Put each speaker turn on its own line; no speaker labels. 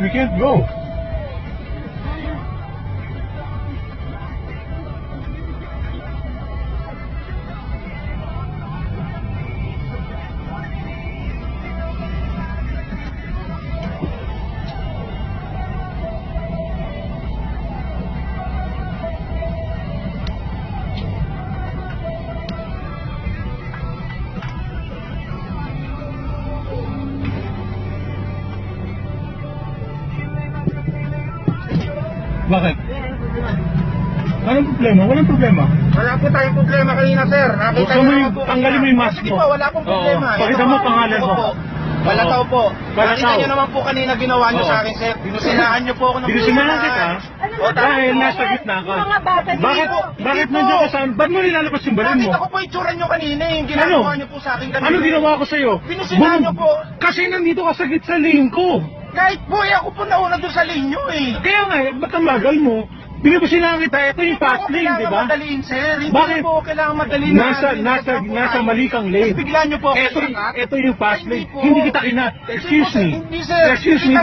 we can't go. Bakit? Anong problema? Walang problema.
Wala po tayong problema kanina, sir. Nakita
Gusto mo
niyo
yung- tanggalin mo yung mask mo?
po, wala pong
Oo.
problema.
Pakita
Ito
mo
po,
pangalan mo.
Opo. Balataw po.
Balataw.
Nakita niyo naman po kanina ginawa niyo
Oo.
sa akin, sir. Binusinahan niyo po ako ng
Binusinahan kita?
O,
Dahil nasa gitna ka.
Mga bata,
Bakit?
po.
Bakit
Hindi
nandiyan ka sa... Ba't mo nilalabas yung baril mo?
Nakita ko po itsura niyo kanina eh. Yung ginagawa niyo po sa akin kanina.
Ano ginawa ko sa'yo?
Binusinahan niyo po.
Kasi nandito ka sa gitsa lane ko.
Kahit eh, ako po nauna doon sa linyo eh.
Kaya nga, eh, ba't ang bagal mo? Binibusinahan kita, ito yung fast lane, di ba?
Madaliin, sir. Hindi
Bakit?
po kailangan madaliin.
Nasa,
natin.
nasa,
Ito po
nasa
tayo.
mali kang lane.
Bigla niyo po ako
Ito,
sinangat.
ito yung fast
Hindi
lane.
po.
Hindi kita kinat. Excuse me.
Hindi, sir.
Excuse me,